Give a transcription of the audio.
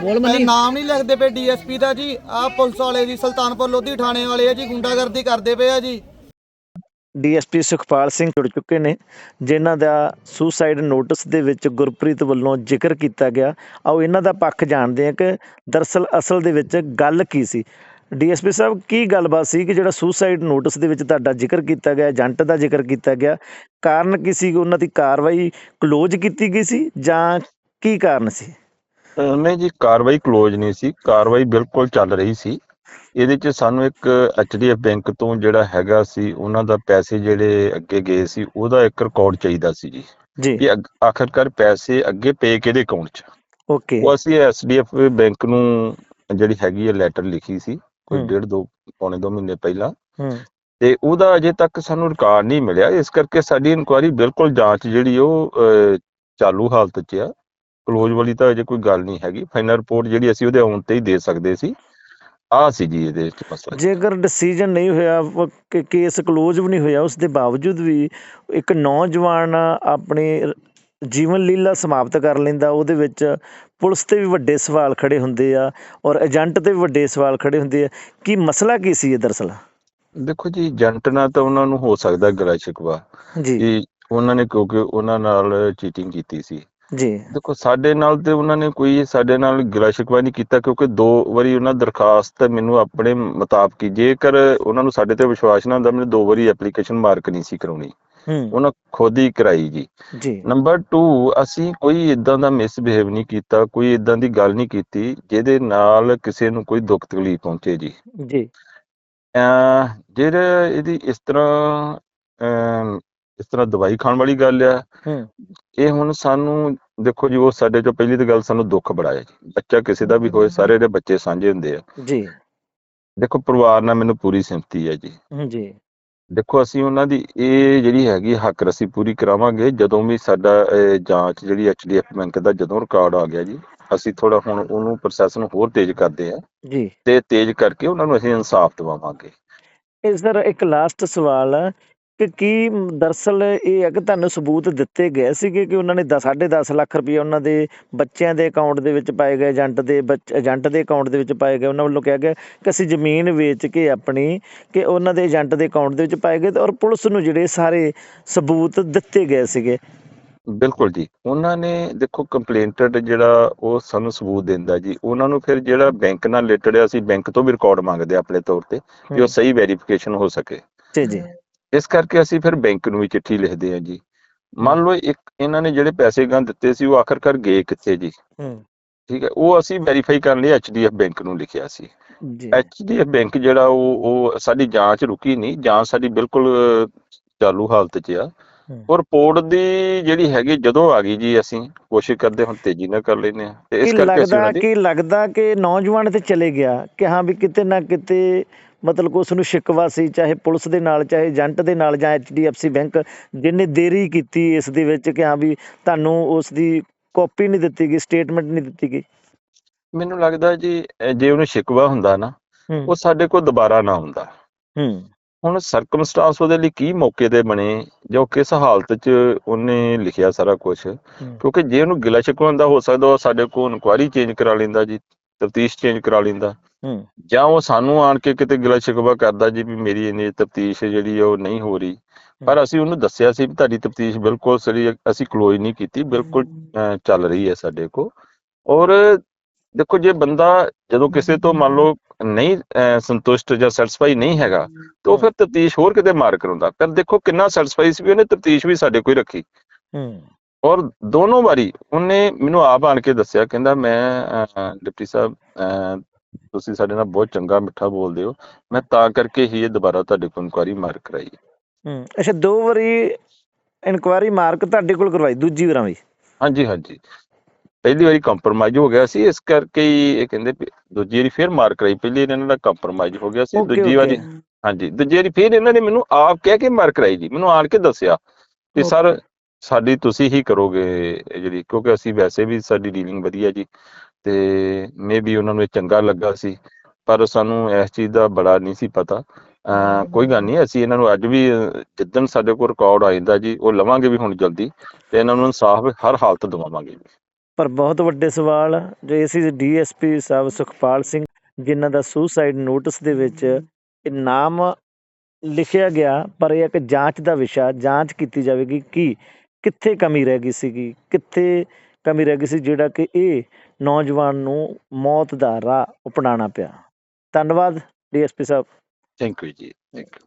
ਬੋਲ ਮਨੀ। ਨਾਮ ਨਹੀਂ ਲਿਖਦੇ ਪਏ ਡੀਐਸਪੀ ਦਾ ਜੀ। ਆ ਪੁਲਿਸ ਵਾਲੇ ਜੀ ਸੁਲਤਾਨਪੁਰ ਲੋਧੀ ਥਾਣੇ ਵਾਲੇ ਆ ਜੀ ਗੁੰਡਾਗਰਦੀ ਕਰਦੇ ਪਏ ਆ ਜੀ। ਡੀਐਸਪੀ ਸੁਖਪਾਲ ਸਿੰਘ ਜੁੜ ਚੁੱਕੇ ਨੇ ਜਿਨ੍ਹਾਂ ਦਾ ਸੁਸਾਈਡ ਨੋਟਿਸ ਦੇ ਵਿੱਚ ਗੁਰਪ੍ਰੀਤ ਵੱਲੋਂ ਜ਼ਿਕਰ ਕੀਤਾ ਗਿਆ। ਆਓ ਇਹਨਾਂ ਦਾ ਪੱਖ ਜਾਣਦੇ ਹਾਂ ਕਿ ਦਰਸਲ ਅਸਲ ਦੇ ਵਿੱਚ ਗੱਲ ਕੀ ਸੀ। ਡੀਐਸਪੀ ਸਾਹਿਬ ਕੀ ਗੱਲਬਾਤ ਸੀ ਕਿ ਜਿਹੜਾ ਸੁਸਾਈਡ ਨੋਟਿਸ ਦੇ ਵਿੱਚ ਤੁਹਾਡਾ ਜ਼ਿਕਰ ਕੀਤਾ ਗਿਆ ਏਜੰਟ ਦਾ ਜ਼ਿਕਰ ਕੀਤਾ ਗਿਆ ਕਾਰਨ ਕੀ ਸੀ ਉਹਨਾਂ ਦੀ ਕਾਰਵਾਈ ਕਲੋਜ਼ ਕੀਤੀ ਗਈ ਸੀ ਜਾਂ ਕੀ ਕਾਰਨ ਸੀ? ਨਹੀਂ ਜੀ ਕਾਰਵਾਈ ਕਲੋਜ਼ ਨਹੀਂ ਸੀ। ਕਾਰਵਾਈ ਬਿਲਕੁਲ ਚੱਲ ਰਹੀ ਸੀ। ਇਹਦੇ ਚ ਸਾਨੂੰ ਇੱਕ ਐਚਡੀਐਫ ਬੈਂਕ ਤੋਂ ਜਿਹੜਾ ਹੈਗਾ ਸੀ ਉਹਨਾਂ ਦਾ ਪੈਸੇ ਜਿਹੜੇ ਅੱਗੇ ਗਏ ਸੀ ਉਹਦਾ ਇੱਕ ਰਿਕਾਰਡ ਚਾਹੀਦਾ ਸੀ ਜੀ। ਜੀ। ਆਖਰਕਾਰ ਪੈਸੇ ਅੱਗੇ ਪੇ ਕਿਹਦੇ ਅਕਾਊਂਟ 'ਚ? ਓਕੇ। ਉਹ ਅਸੀਂ ਐਸਡੀਐਫ ਬੈਂਕ ਨੂੰ ਜਿਹੜੀ ਹੈਗੀ ਹੈ ਲੈਟਰ ਲਿਖੀ ਸੀ ਕੋਈ। ਡੇਢ ਦੋ ਪੌਣੇ ਦੋ ਮਹੀਨੇ ਪਹਿਲਾਂ। ਤੇ ਉਹਦਾ ਅਜੇ ਤੱਕ ਸਾਨੂੰ ਰਿਕਾਰਡ ਨਹੀਂ ਮਿਲਿਆ। ਇਸ ਕਰਕੇ ਸਾਡੀ ਇਨਕੁਆਇਰੀ ਬਿਲਕੁਲ ਜਾਂਚ ਜਿਹੜੀ ਉਹ ਚਾਲੂ ਹਾਲਤ 'ਚ ਆ। ਕਲੋਜ਼ ਵਾਲੀ ਤਾਂ ਅਜੇ ਕੋਈ ਗੱਲ ਨਹੀਂ ਹੈਗੀ। ਫਾਈਨਲ ਰਿਪੋਰਟ ਜਿਹੜੀ ਅਸੀਂ ਉਹਦੇ ਆਉਣ ਤੇ ਹੀ ਦੇ ਸਕਦੇ ਸੀ। ਆ ਸੀ ਜੀ ਇਹਦੇ ਵਿੱਚ ਮਸਲਾ। ਜੇਕਰ ਡਿਸੀਜਨ ਨਹੀਂ ਹੋਇਆ ਕਿ ਕੇਸ ਕਲੋਜ਼ ਵੀ ਨਹੀਂ ਹੋਇਆ ਉਸ ਦੇ ਬਾਵਜੂਦ ਵੀ ਇੱਕ ਨੌਜਵਾਨ ਆਪਣੀ ਜੀਵਨ ਲੀਲਾ ਸਮਾਪਤ ਕਰ ਲੈਂਦਾ ਉਹਦੇ ਵਿੱਚ ਪੁਲਿਸ ਤੇ ਵੀ ਵੱਡੇ ਸਵਾਲ ਖੜੇ ਹੁੰਦੇ ਆ ਔਰ ਏਜੰਟ ਤੇ ਵੀ ਵੱਡੇ ਸਵਾਲ ਖੜੇ ਹੁੰਦੇ ਆ। ਕੀ ਮਸਲਾ ਕੀ ਸੀ ਇਹ ਦਰਸਲ? ਦੇਖੋ ਜੀ ਏਜੰਟ ਨਾਲ ਤਾਂ ਉਹਨਾਂ ਨੂੰ ਹੋ ਸਕਦਾ ਗਲਾ ਸ਼ਿਕਵਾ ਜੀ। ਉਹਨਾਂ ਨੇ ਕਿਉਂਕਿ ਉਹਨਾਂ ਨਾਲ ਚੀਟਿੰਗ ਕੀਤੀ ਸੀ। ਜੀ। ਦੇਖੋ ਸਾਡੇ ਨਾਲ ਤੇ ਉਹਨਾਂ ਨੇ ਕੋਈ ਸਾਡੇ ਨਾਲ ਗਿਲਾ ਸ਼ਿਕਵਾ ਨਹੀਂ ਕੀਤਾ ਕਿਉਂਕਿ ਦੋ ਵਾਰੀ ਉਹਨਾਂ ਦਰਖਾਸਤ ਮੈਨੂੰ ਆਪਣੇ ਮੁਤਾਬਕ ਜੇਕਰ ਉਹਨਾਂ ਨੂੰ ਸਾਡੇ ਤੇ ਵਿਸ਼ਵਾਸ ਨਾ ਹੁੰਦਾ ਮੈਨੂੰ ਦੋ ਵਾਰੀ ਐਪਲੀਕੇਸ਼ਨ ਮਾਰਕ ਨਹੀਂ ਸੀ ਕਰਾਉਣੀ। ਉਹਨਾਂ ਖੁਦ ਹੀ ਕਰਾਈ ਜੀ। ਜੀ। ਨੰਬਰ 2 ਅਸੀਂ ਕੋਈ ਇਦਾਂ ਦਾ ਮਿਸਬਿਹੇਵ ਨਹੀਂ ਕੀਤਾ ਕੋਈ ਇਦਾਂ ਦੀ ਗੱਲ ਨਹੀਂ ਕੀਤੀ ਜਿਹਦੇ ਨਾਲ ਕਿਸੇ ਨੂੰ ਕੋਈ ਦੁੱਖ ਤਕਲੀਫ ਪਹੁੰਚੇ ਜੀ। ਜੀ। ਜਿਹੜਾ ਇਹਦੀ ਇਸ ਤਰ੍ਹਾਂ ਇਸ ਤਰ੍ਹਾਂ ਦਵਾਈ ਖਾਣ ਵਾਲੀ ਗੱਲ ਆ। ਇਹ ਹੁਣ ਸਾਨੂੰ ਦੇਖੋ ਜੀ ਉਹ ਸਾਡੇ ਚੋਂ ਪਹਿਲੀ ਤਾਂ ਗੱਲ ਸਾਨੂੰ ਦੁੱਖ ਬੜਾ ਹੈ ਜੀ। ਬੱਚਾ ਕਿਸੇ ਦਾ ਵੀ ਹੋਏ ਸਾਰੇ ਦੇ ਬੱਚੇ ਸਾਂਝੇ ਹੁੰਦੇ ਆ। ਜੀ। ਦੇਖੋ ਪਰਿਵਾਰ ਨਾਲ ਮੈਨੂੰ ਪੂਰੀ ਸਿੰਪਤੀ ਹੈ ਜੀ। ਦੇਖੋ ਅਸੀਂ ਉਹਨਾਂ ਦੀ ਇਹ ਜਿਹੜੀ ਹੈਗੀ ਹੱਕ ਰਸੀ ਪੂਰੀ ਕਰਾਵਾਂਗੇ ਜਦੋਂ ਵੀ ਸਾਡਾ ਜਾਂਚ ਜਿਹੜੀ ਐਚਡੀਐਫ ਬੈਂਕ ਦਾ ਜਦੋਂ ਰਿਕਾਰਡ ਆ ਗਿਆ ਜੀ ਅਸੀਂ ਥੋੜਾ ਹੁਣ ਉਹਨੂੰ ਪ੍ਰੋਸੈਸ ਨੂੰ ਹੋਰ ਤੇਜ਼ ਕਰਦੇ ਆ ਜੀ। ਤੇ ਤੇਜ਼ ਕਰਕੇ ਉਹਨਾਂ ਨੂੰ ਅਸੀਂ ਇਨਸਾਫ ਦਿਵਾਵਾਂਗੇ। ਇਹ ਸਰ ਇੱਕ ਲਾਸਟ ਸਵਾਲ ਕਿ ਕੀ ਮ, ਦਰਅਸਲ ਇਹ ਹੈ ਕਿ ਤੁਹਾਨੂੰ ਸਬੂਤ ਦਿੱਤੇ ਗਏ ਸੀਗੇ ਕਿ ਉਹਨਾਂ ਨੇ 10.5 ਲੱਖ ਰੁਪਏ ਉਹਨਾਂ ਦੇ ਬੱਚਿਆਂ ਦੇ ਅਕਾਊਂਟ ਦੇ ਵਿੱਚ ਪਾਏ ਗਏ ਏਜੰਟ ਦੇ ਏਜੰਟ ਦੇ ਅਕਾਊਂਟ ਦੇ ਵਿੱਚ ਪਾਏ ਗਏ। ਉਹਨਾਂ ਵੱਲੋਂ ਕਿਹਾ ਗਿਆ ਕਿ ਅਸੀਂ ਜ਼ਮੀਨ ਵੇਚ ਕੇ ਆਪਣੀ ਕਿ ਉਹਨਾਂ ਦੇ ਏਜੰਟ ਦੇ ਅਕਾਊਂਟ ਦੇ ਵਿੱਚ ਪਾਏ ਗਏ ਤੇ ਔਰ ਪੁਲਿਸ ਨੂੰ ਜਿਹੜੇ ਸਾਰੇ ਸਬੂਤ ਦਿੱਤੇ ਗਏ ਸੀਗੇ। ਬਿਲਕੁਲ ਜੀ। ਉਹਨਾਂ ਨੇ ਦੇਖੋ ਕੰਪਲੇਂਟਡ ਜਿਹੜਾ ਉਹ ਸਾਨੂੰ ਸਬੂਤ ਦਿੰਦਾ ਜੀ। ਉਹਨਾਂ ਨੂੰ ਫਿਰ ਜਿਹੜਾ ਬੈਂਕ ਨਾਲ ਰਿਲੇਟਡ ਹੈ ਅਸੀਂ ਬੈਂਕ ਤੋਂ ਵੀ ਰਿਕਾਰਡ ਮੰਗਦੇ ਆ ਆਪਣੇ ਤੌਰ ਤੇ ਕਿ ਉਹ ਸਹੀ ਵੈਰੀਫਿਕੇਸ਼ਨ ਹੋ ਸਕੇ। ਜੀ ਜੀ। ਇਸ ਕਰਕੇ ਅਸੀਂ ਫਿਰ ਬੈਂਕ ਨੂੰ ਵੀ ਚਿੱਠੀ ਲਿਖਦੇ ਆ ਜੀ। ਮੰਨ ਲਓ ਇੱਕ ਇਹਨਾਂ ਨੇ ਜਿਹੜੇ ਪੈਸੇ ਗਾਂ ਦਿੱਤੇ ਸੀ ਉਹ ਆਖਰਕਾਰ ਗਏ ਕਿੱਥੇ ਜੀ? ਹੂੰ। ਠੀਕ ਹੈ ਉਹ ਅਸੀਂ ਵੈਰੀਫਾਈ ਕਰਨ ਲਈ ਐਚਡੀਐਫ ਬੈਂਕ ਨੂੰ ਲਿਖਿਆ ਸੀ। ਜੀ। ਐਚਡੀਐਫ ਬੈਂਕ ਜਿਹੜਾ ਉਹ ਉਹ ਸਾਡੀ ਜਾਂਚ ਰੁਕੀ ਨਹੀਂ ਜਾਂਚ ਸਾਡੀ ਬਿਲਕੁਲ ਚਾਲੂ ਹਾਲਤ 'ਚ ਆ। ਉਹ ਰਿਪੋਰਟ ਦੀ ਜਿਹੜੀ ਹੈਗੀ ਜਦੋਂ ਆ ਗਈ ਜੀ ਅਸੀਂ ਕੋਸ਼ਿਸ਼ ਕਰਦੇ ਹੁਣ ਤੇਜ਼ੀ ਨਾਲ ਕਰ ਲੈਨੇ ਆ ਤੇ ਇਸ ਕਰਕੇ ਲੱਗਦਾ ਕੀ ਲੱਗਦਾ ਕਿ ਨੌਜਵਾਨ ਤੇ ਚਲੇ ਗਿਆ ਕਿ ਹਾਂ ਵੀ ਕਿਤੇ ਨਾ ਕਿਤੇ ਮਤਲਬ ਉਸ ਨੂੰ ਸ਼ਿਕਵਾ ਸੀ ਚਾਹੇ ਪੁਲਿਸ ਦੇ ਨਾਲ ਚਾਹੇ ਏਜੰਟ ਦੇ ਨਾਲ ਜਾਂ ਐਚਡੀਐਫਸੀ ਬੈਂਕ ਜਿਹਨੇ ਦੇਰੀ ਕੀਤੀ ਇਸ ਦੇ ਵਿੱਚ ਕਿ ਹਾਂ ਵੀ ਤੁਹਾਨੂੰ ਉਸ ਦੀ ਕਾਪੀ ਨਹੀਂ ਦਿੱਤੀ ਗਈ ਸਟੇਟਮੈਂਟ ਨਹੀਂ ਦਿੱਤੀ ਗਈ। ਮੈਨੂੰ ਲੱਗਦਾ ਜੀ ਜੇ ਉਹਨੂੰ ਸ਼ਿਕਵਾ ਹੁੰਦਾ ਨਾ ਉਹ ਸਾਡੇ ਕੋਲ ਦੁਬਾਰਾ ਨਾ ਹੁੰਦਾ। ਹੂੰ। ਹੁਣ ਸਰਕਮਸਟਾਂਸ ਉਹਦੇ ਲਈ ਕੀ ਮੌਕੇ ਤੇ ਬਣੇ ਜਾਂ ਕਿਸ ਹਾਲਤ 'ਚ ਉਹਨੇ ਲਿਖਿਆ ਸਾਰਾ ਕੁਝ ਕਿਉਂਕਿ ਜੇ ਉਹਨੂੰ ਗਿਲਾ ਸ਼ਿਕਵਾ ਹੁੰਦਾ ਹੋ ਸਕਦਾ ਉਹ ਸਾਡੇ ਕੋਲ ਇਨਕੁਆਇਰੀ ਚੇਂਜ ਕਰਾ ਲੈਂਦਾ ਜੀ। ਤਫਤੀਸ਼ ਚੇਂਜ ਕਰਾ ਲੈਂਦਾ। ਹੂੰ। ਜਾਂ ਉਹ ਸਾਨੂੰ ਆਣ ਕੇ ਕਿਤੇ ਗਿਲਾ ਸ਼ਿਕਵਾ ਕਰਦਾ ਜੀ ਵੀ ਮੇਰੀ ਇੰਨੀ ਤਫਤੀਸ਼ ਜਿਹੜੀ ਉਹ ਨਹੀਂ ਹੋ ਰਹੀ। ਪਰ ਅਸੀਂ ਉਹਨੂੰ ਦੱਸਿਆ ਸੀ ਵੀ ਤੁਹਾਡੀ ਤਫਤੀਸ਼ ਬਿਲਕੁਲ ਸਹੀ ਅਸੀਂ ਕਲੋਜ਼ ਨਹੀਂ ਕੀਤੀ ਬਿਲਕੁਲ ਚੱਲ ਰਹੀ ਹੈ ਸਾਡੇ ਕੋਲ। ਔਰ ਦੇਖੋ ਜੇ ਬੰਦਾ ਜਦੋਂ ਕਿਸੇ ਤੋਂ ਮੰਨ ਲਓ ਨਹੀਂ ਸੰਤੁਸ਼ਟ ਜਾਂ ਸੈਟੀਸਫਾਈ ਨਹੀਂ ਹੈਗਾ ਤੇ ਉਹ ਫਿਰ ਤਫਤੀਸ਼ ਹੋਰ ਕਿਤੇ ਮਾਰ ਕਰਾਉਂਦਾ। ਪਰ ਦੇਖੋ ਕਿੰਨਾ ਸੈਟੀਸਫਾਈ ਸੀ ਵੀ ਉਹਨੇ ਤਫਤੀਸ਼ ਵੀ ਸਾਡੇ ਹੀ ਰੱਖੀ। ਹੂੰ। ਔਰ ਦੋਨੋਂ ਵਾਰੀ ਉਹਨੇ ਮੈਨੂੰ ਆਪ ਆਣ ਕੇ ਦੱਸਿਆ ਕਹਿੰਦਾ ਮੈਂ ਡਿਪਟੀ ਸਾਹਿਬ ਤੁਸੀਂ ਸਾਡੇ ਨਾਲ ਬਹੁਤ ਚੰਗਾ ਮਿੱਠਾ ਬੋਲਦੇ ਹੋ ਮੈਂ ਤਾਂ ਕਰਕੇ ਹੀ ਇਹ ਦੁਬਾਰਾ ਤੁਹਾਡੇ ਕੋਲ ਇਨਕੁਆਇਰੀ ਮਾਰ ਕਰਾਈ ਹੂੰ। ਅੱਛਾ ਦੋ ਵਾਰੀ ਇਨਕੁਆਇਰੀ ਮਾਰਕ ਤੁਹਾਡੇ ਕੋਲ ਕਰਵਾਈ ਦੂਜੀ ਵਾਰਾਂ ਵੀ? ਹਾਂਜੀ ਹਾਂਜੀ। ਪਹਿਲੀ ਵਾਰੀ ਕੰਪਰੋਮਾਈਜ਼ ਹੋ ਗਿਆ ਸੀ ਇਸ ਕਰਕੇ ਹੀ ਇਹ ਕਹਿੰਦੇ ਦੂਜੀ ਵਾਰੀ ਫਿਰ ਮਾਰ ਕਰਾਈ ਪਹਿਲੀ ਵਾਰੀ ਇਹਨਾਂ ਦਾ ਕੰਪਰੋਮਾਈਜ਼ ਹੋ ਗਿਆ ਸੀ ਦੂਜੀ ਵਾਰੀ ਹਾਂਜੀ ਦੂਜੀ ਵਾਰੀ ਫਿਰ ਇਹਨਾਂ ਨੇ ਮੈਨੂੰ ਆਪ ਕਹਿ ਕੇ ਮਾਰ ਕਰਾਈ ਜੀ ਮੈਨੂੰ ਆਣ ਕੇ ਦੱਸਿਆ ਕਿ. ਸਰ ਸਾਡੀ ਤੁਸੀਂ ਹੀ ਕਰੋਗੇ ਜਿਹੜੀ, ਕਿਉਂਕਿ ਅਸੀਂ ਵੈਸੇ ਵੀ ਸਾਡੀ ਡੀਲਿੰਗ ਵਧੀਆ ਜੀ ਤੇ ਮੇਬੀ ਉਹਨਾਂ ਨੂੰ ਇਹ ਚੰਗਾ ਲੱਗਾ ਸੀ, ਪਰ ਸਾਨੂੰ ਇਸ ਚੀਜ਼ ਦਾ ਬੜਾ ਨਹੀਂ ਸੀ ਪਤਾ। ਕੋਈ ਗੱਲ ਨਹੀਂ, ਅਸੀਂ ਇਹਨਾਂ ਨੂੰ ਅੱਜ ਵੀ ਜਿੱਦਣ ਸਾਡੇ ਕੋਲ ਰਿਕਾਰਡ ਆ ਜਾਂਦਾ ਜੀ, ਉਹ ਲਵਾਂਗੇ ਵੀ ਹੁਣ ਜਲਦੀ ਤੇ ਇਹਨਾਂ ਨੂੰ ਇਨਸਾਫ ਹਰ ਹਾਲਤ ਦਿਵਾਵਾਂਗੇ। ਪਰ ਬਹੁਤ ਵੱਡੇ ਸਵਾਲ ਜੋ ਇਹ ਸੀ ਡੀਐਸਪੀ ਸਾਹਿਬ ਸੁਖਪਾਲ ਸਿੰਘ, ਜਿਨ੍ਹਾਂ ਦਾ ਸੁਸਾਈਡ ਨੋਟਿਸ ਦੇ ਵਿੱਚ ਇਹ ਨਾਮ ਲਿਖਿਆ ਗਿਆ, ਪਰ ਇਹ ਇੱਕ ਜਾਂਚ ਦਾ ਵਿਸ਼ਾ, ਜਾਂਚ ਕੀਤੀ ਜਾਵੇਗੀ ਕਿ ਕਿੱਥੇ ਕਮੀ ਰਹਿ ਗਈ ਸੀਗੀ? ਕਿੱਥੇ ਕਮੀ ਰਹਿ ਗਈ ਸੀ ਜਿਹੜਾ ਕਿ ਇਹ ਨੌਜਵਾਨ ਨੂੰ ਮੌਤ ਦਾ ਰਾਹ ਅਪਣਾਉਣਾ ਪਿਆ? ਧੰਨਵਾਦ DSP Sahib. Thank you ji thank you